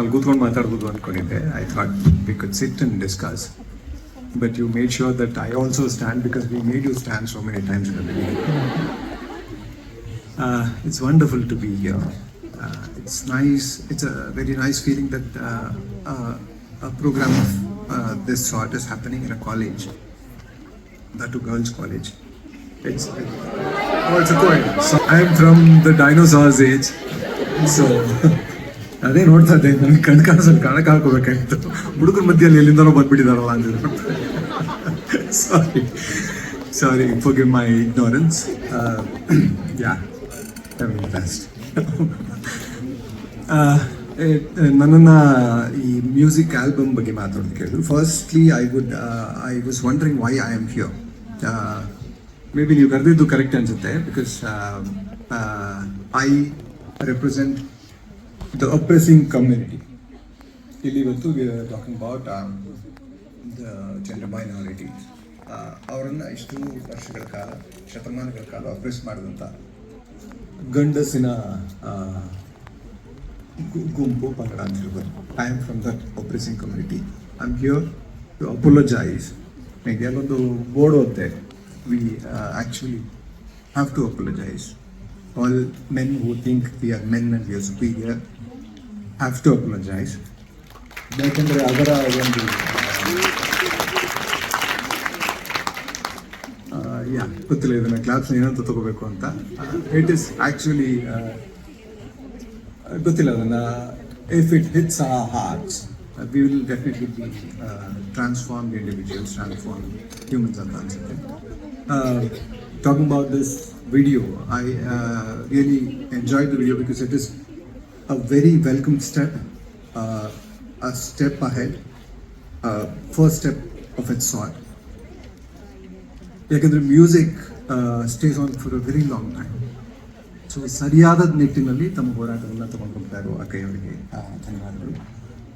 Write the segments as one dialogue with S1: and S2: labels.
S1: ಅಲ್ಲಿ ಕೂತ್ಕೊಂಡು ಮಾತಾಡ್ಬೋದು ಅಂದ್ಕೊಂಡಿದ್ದೆ I thought we could sit and discuss but you made sure that I also stand because we made you stand so many times in the beginning it's wonderful to be here it's nice it's a very nice feeling that a program of uh, this sort is happening in a college, that to girls' college. It's oh, it's a co-ed. So I'm from the dinosaurs age, so ಅದೇ ನೋಡ್ತಾ ಇದ್ದೆ, ನನಗೆ ಕಣ್ ಕಾಣಿಸೋದು ಕಣಕ್ ಹಾಕೋಬೇಕಾಗಿತ್ತು. ಹುಡುಗರ ಮಧ್ಯದಲ್ಲಿ ಎಲ್ಲಿಂದನೋ ಬಂದ್ಬಿಟ್ಟಿದಾರಲ್ಲ ಅಂದಿದ್ರು. Sorry sorry for my ignorance yeah best ನನ್ನನ್ನು ಈ ಮ್ಯೂಸಿಕ್ ಆಲ್ಬಮ್ ಬಗ್ಗೆ ಮಾತಾಡೋದು ಕೇಳಿದ್ರು. Firstly I would I was wondering why I am here maybe ನೀವು ಕರೆದಿದ್ದು ಕರೆಕ್ಟ್ ಅನ್ಸುತ್ತೆ because I represent the oppressing community ಇಲ್ಲಿ ಇವತ್ತು talking about the gender minority ಅವರನ್ನು ಇಷ್ಟು ವರ್ಷಗಳ ಕಾಲ, ಶತಮಾನಗಳ ಕಾಲ ಅಪ್ರೆಸ್ ಮಾಡಿದಂಥ ಗಂಡಸಿನ ಗುಂಪು, ಪಂಗಡ ಅಂತ ಹೇಳ್ಬೋದು. I am from that oppressing community I am to apologize ನನಗೆ ಅಲ್ಲೊಂದು board ಓದ್ತೆ we actually have to apologize all men who think we are men and we are superior have to apologize ಯಾಕೆಂದರೆ ಅದರ ಒಂದು ಯಾ ಗೊತ್ತಿಲ್ಲ ಇದನ್ನ ಕ್ಲಾಸ್ ಏನಂತ ತಗೋಬೇಕು ಅಂತ. ಇಟ್ ಇಸ್ ಆ್ಯಕ್ಚುಲಿ ಗೊತ್ತಿಲ್ಲ ಅದನ್ನ. If it hits a hearts we will definitely be transform individuals transform humans ಅಂತ ಅನ್ಸುತ್ತೆ talking about this video I really enjoy the video because it is a very welcome step a step uh, first step of its sort. ಯಾಕೆಂದರೆ music stays on for a very long time so ಸರಿಯಾದ ನಿಟ್ಟಿನಲ್ಲಿ ತಮ್ಮ ಹೋರಾಟವನ್ನು ತಗೊಂಡು ಹೋಗ್ತಾ ಇರೋ ಆ, ಧನ್ಯವಾದಗಳು.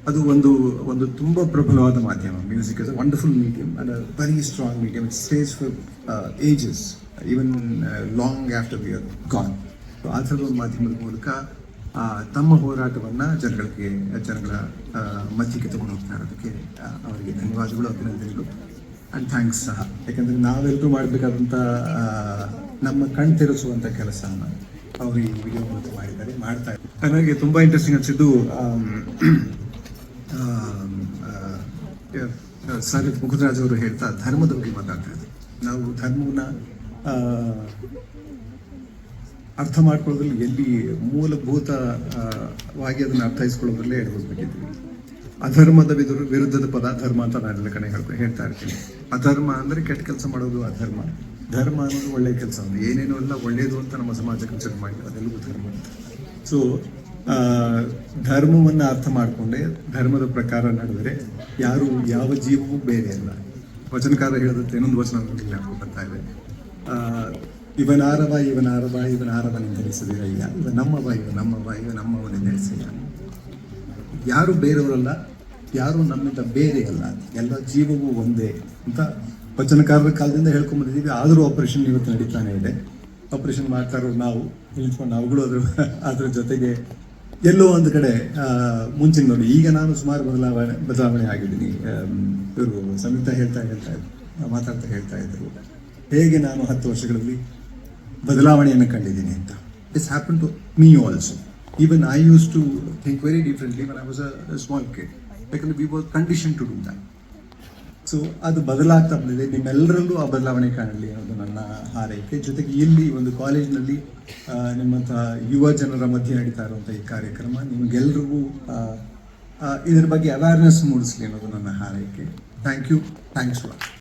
S1: ಅದು ಒಂದು ಒಂದು ತುಂಬ ಪ್ರಬಲವಾದ ಮಾಧ್ಯಮ. Music is a wonderful medium and a very strong medium it stays for ages even long after we are gone so ಆ ಥರದ ಮಾಧ್ಯಮದ ಮೂಲಕ ತಮ್ಮ ಹೋರಾಟವನ್ನು ಜನಗಳಿಗೆ, ಜನಗಳ ಮಧ್ಯಕ್ಕೆ ತಗೊಂಡು ಹೋಗ್ತಾ ಇರೋದಕ್ಕೆ ಅವರಿಗೆ ಧನ್ಯವಾದಗಳು, ಅಭಿನಂದನೆಗಳು. ಆ್ಯಂಡ್ ಥ್ಯಾಂಕ್ಸ್ ಸಹ. ಯಾಕಂದರೆ ನಾವೆಲ್ಲರೂ ಮಾಡಬೇಕಾದಂಥ ನಮ್ಮ ಕಣ್ ತೆರೆಸುವಂಥ ಕೆಲಸನ ಅವರು ಈ ವಿಡಿಯೋ ಮೂಲಕ ಮಾಡಿದ್ದಾರೆ, ಮಾಡ್ತಾ ಇದ್ದಾರೆ. ನನಗೆ ತುಂಬ ಇಂಟ್ರೆಸ್ಟಿಂಗ್ ಅನಿಸಿದ್ದು ಸರ್ ಮುಖರಾಜ್ ಅವರು ಹೇಳ್ತಾ, ಧರ್ಮದ ಬಗ್ಗೆ ಮಾತಾಡ್ತಾ ಇದ್ದಾರೆ. ನಾವು ಧರ್ಮವನ್ನು ಅರ್ಥ ಮಾಡ್ಕೊಳ್ಳೋದ್ರಲ್ಲಿ ಎಲ್ಲಿ ಮೂಲಭೂತವಾಗಿ ಅದನ್ನು ಅರ್ಥೈಸ್ಕೊಳ್ಳೋದ್ರಲ್ಲೇ ಎಡಗೋಗ್ಬಿಟ್ಟಿದ್ವಿ ಅಧರ್ಮದ ವಿರು ವಿರುದ್ಧದ ಪದ ಧರ್ಮ ಅಂತ ನಾನು ಎಲ್ಲ ಕಡೆ ಹೇಳ್ತಾ ಹೇಳ್ತಾ ಇರ್ತೀನಿ. ಅಧರ್ಮ ಅಂದರೆ ಕೆಟ್ಟ ಕೆಲಸ ಮಾಡೋದು ಅಧರ್ಮ. ಧರ್ಮ ಅನ್ನೋದು ಒಳ್ಳೆ ಕೆಲಸ ಅಂದ್ರೆ ಏನೇನೋ ಎಲ್ಲ ಒಳ್ಳೆಯದು ಅಂತ ನಮ್ಮ ಸಮಾಜ ಕನ್ಸಿಡರ್ ಮಾಡಿಲ್ಲ ಅದೆಲ್ಲವೂ ಧರ್ಮ ಅಂತ. ಸೊ ಧರ್ಮವನ್ನು ಅರ್ಥ ಮಾಡಿಕೊಂಡೆ, ಧರ್ಮದ ಪ್ರಕಾರ ನಡೆದರೆ ಯಾರು, ಯಾವ ಜೀವವೂ ಬೇರೆ ಅಲ್ಲ. ವಚನಕಾರ ಹೇಳಿದಂತೆ ಇನ್ನೊಂದು ವಚನ ಬರ್ತಾ ಇದೆ. ಆ, ಇವನಾರವ ಇವನಾರವನಿಂದ ಇವನಾರವನೆಂದೆನಿಸದಿರಯ್ಯ ಇವ ನಮ್ಮವ ಇವ ನಮ್ಮವ ಇವ ನಮ್ಮವನೆಂದೆನಿಸಯ್ಯ ಯಾರು ಬೇರೆಯವರಲ್ಲ ಯಾರು ನಮ್ಮಿಂದ ಬೇರೆ ಅಲ್ಲ. ಎಲ್ಲ ಜೀವವೂ ಒಂದೇ ಅಂತ ವಚನಕಾರರ ಕಾಲದಿಂದ ಹೇಳ್ಕೊಂಬಂದಿದ್ದೀವಿ ಆದರೂ ಆಪರೇಷನ್ ಇವತ್ತು ನಡೀತಾನೆ ಇದೆ. ಆಪರೇಷನ್ ಮಾಡ್ತಾ ನಾವು ನಿಲ್ಸ್ಕೊಂಡು ನಾವುಗಳು ಅದ್ರ ಅದ್ರ ಜೊತೆಗೆ ಎಲ್ಲೋ ಒಂದು ಕಡೆ ಮುಂಚಿನ ನೋಡಿ. ಈಗ ನಾನು ಸುಮಾರು ಬದಲಾವಣೆ ಬದಲಾವಣೆ ಆಗಿದ್ದೀನಿ. ಇವರು ಸಂಯುಕ್ತ ಹೇಳ್ತಾ ಹೇಳ್ತಾ ಮಾತಾಡ್ತಾ ಹೇಳ್ತಾ ಇದ್ರು. ಹೇಗೆ ನಾನು ಹತ್ತು ವರ್ಷಗಳಲ್ಲಿ ಬದಲಾವಣೆಯನ್ನು ಕಂಡಿದ್ದೀನಿ ಅಂತ. It's happen to me also even I use to think very differently I was a small kid ಯಾಕಂದ್ರೆ we was condition to do that so ಅದು ಬದಲಾಗ್ತಾ ಬಂದಿದೆ. ನಿಮ್ಮೆಲ್ಲರಲ್ಲೂ ಆ ಬದಲಾವಣೆ ಕಾಣಲಿ ಅನ್ನೋದು ನನ್ನ ಹಾರೈಕೆ. ಜೊತೆಗೆ ಇಲ್ಲಿ ಒಂದು ಕಾಲೇಜ್ನಲ್ಲಿ ನಿಮ್ಮಂಥ ಯುವ ಜನರ ಮಧ್ಯೆ ನಡೀತಾ ಇರುವಂಥ ಈ ಕಾರ್ಯಕ್ರಮ, ನಿಮಗೆಲ್ರಿಗೂ ಇದ್ರ ಬಗ್ಗೆ ಅವೇರ್ನೆಸ್ ಮೂಡಿಸ್ಲಿ ಅನ್ನೋದು ನನ್ನ ಹಾರೈಕೆ. Thank you thanks